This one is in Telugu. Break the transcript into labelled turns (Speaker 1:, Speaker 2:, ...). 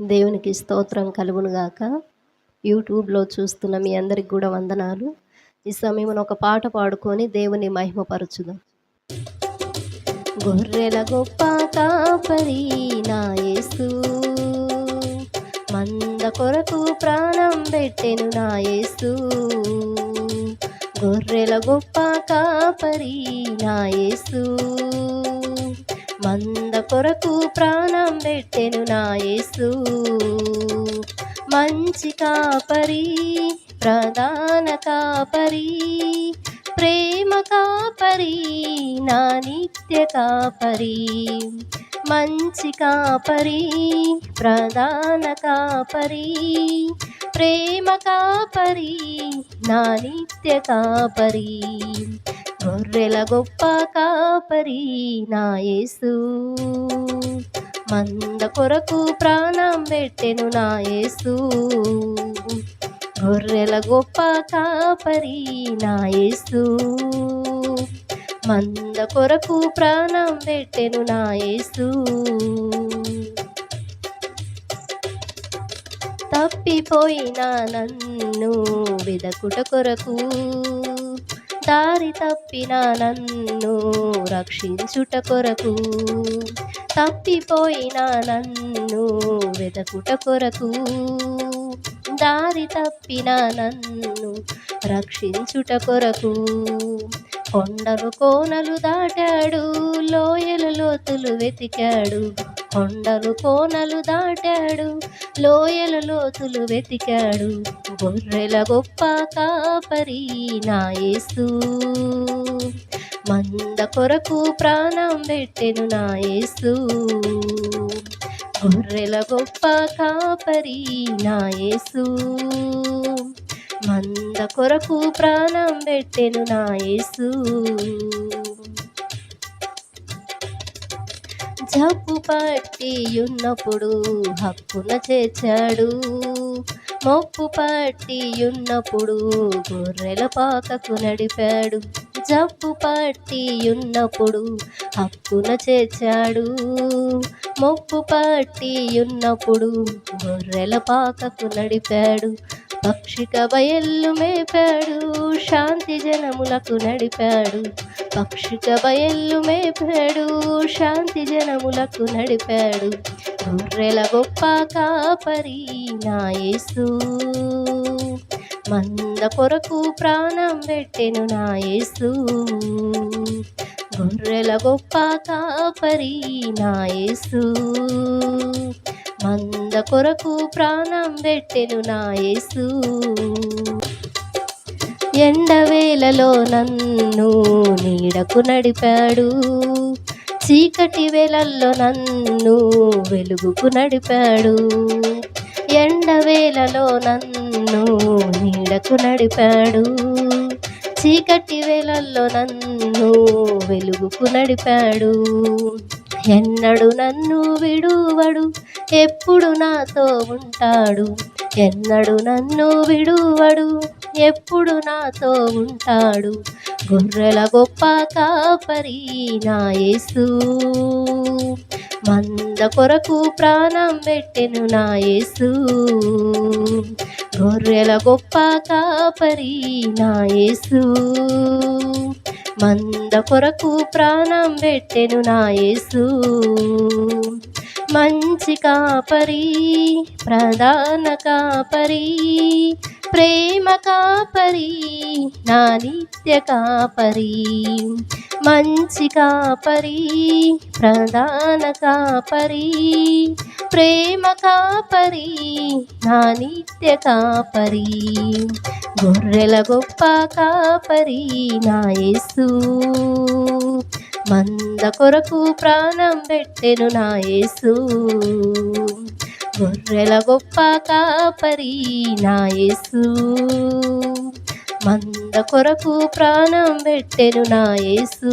Speaker 1: దేవునికి స్తోత్రం కలుగును గాక. యూట్యూబ్లో చూస్తున్న మీ అందరికి కూడా వందనాలు. ఈ సమయంలో ఒక పాట పాడుకొని దేవుని మహిమపరచుదాం. గొర్రెల గొప్ప కాపరి నాయసు మంద కొరకు ప్రాణం పెట్టెను నాయసు గొర్రెల గొప్ప కాపరి నాయసు మంద కొరకు ప్రాణం పెట్టెను నాయసు మంచి కాపరి ప్రధాన కాపరి ప్రేమ కాపరి నా నిత్య కాపరి. మంచి కాపరి ప్రధాన కాపరి ప్రేమ కాపరి నా నిత్య కాపరి. గొర్రెల గొప్ప కాపరి నాయసు మంద కొరకు ప్రాణం పెట్టెను నాయసు గొర్రెల గొప్ప కాపరి నాయసు మంద కొరకు ప్రాణం పెట్టెను నాయసు తప్పిపోయిన నన్ను వెదకుట కొరకు దారి తప్పిన నన్ను రక్షించుట కొరకు తప్పిపోయిన నన్ను వెతకుట కొరకు దారి తప్పిన నన్ను రక్షించుట కొరకు. కొండలు కోనలు దాటాడు లోయలు లోతులు వెతికాడు కొండలు కోనలు దాటాడు లోయల లోతులు వెతికాడు గొర్రెల గొప్ప కాపరి నా మంద కొరకు ప్రాణం పెట్టెను నా గొర్రెల గొప్ప కాపరి నాయేసు మంద కొరకు ప్రాణం పెట్టెను నా జబ్బు పట్టి ఉన్నప్పుడు హక్కున చేర్చాడు. మొప్పు పట్టి ఉన్నప్పుడు గొర్రెల పాకకు నడిపాడు. జబ్బు పట్టి ఉన్నప్పుడు హక్కున చేర్చాడు. మొప్పు పట్టి ఉన్నప్పుడు గొర్రెల పాకకు నడిపాడు. పక్షిక బయళ్ళు మేపాడు శాంతి జనములకు నడిపాడు. పక్షిక బయళ్ళు మేపాడు శాంతి జనములకు నడిపాడు. గొర్రెల గొప్ప కాపరి నాయసు మంద కొరకు ప్రాణం పెట్టెను నా యేసు. గొర్రెల గొప్ప కాపరి నా యేసు. మంద కొరకు ప్రాణం పెట్టెను నా యేసు. ఎండవేలలో నన్ను నీడకు నడిపాడు. చీకటి వేలల్లో నన్ను వెలుగుకు నడిపాడు. ఎండవేలలో నన్ను నీడకు నడిపాడు. చీకటి వేలల్లో నన్ను వెలుగుకు నడిపాడు. ఎన్నడు నన్ను విడువడు ఎప్పుడు నాతో ఉంటాడు. ఎన్నడు నన్ను విడువడు ఎప్పుడు నాతో ఉంటాడు. గొర్రెల గొప్ప కాపరి నా యేసు. మంద కొరకు ప్రాణం పెట్టెను నా యేసు. గొర్రెల గొప్ప కాపరి నా యేసు. మంద కొరకు ప్రాణం పెట్టెను నా యేసు. మంచి కాపరి ప్రధాన కాపరి ప్రేమ కాపరి నా నిత్య కాపరి. మంచి కాపరి ప్రధాన కాపరి ప్రేమ కాపరి నా నిత్య కాపరి గొర్రెల గొప్ప కాపరి నా యేసు. మంద కొరకు ప్రాణం పెట్టెను నా యేసు. గొర్రెల గొప్ప కాపరి నా యేసు. మంద కొరకు ప్రాణం పెట్టెను నా యేసు.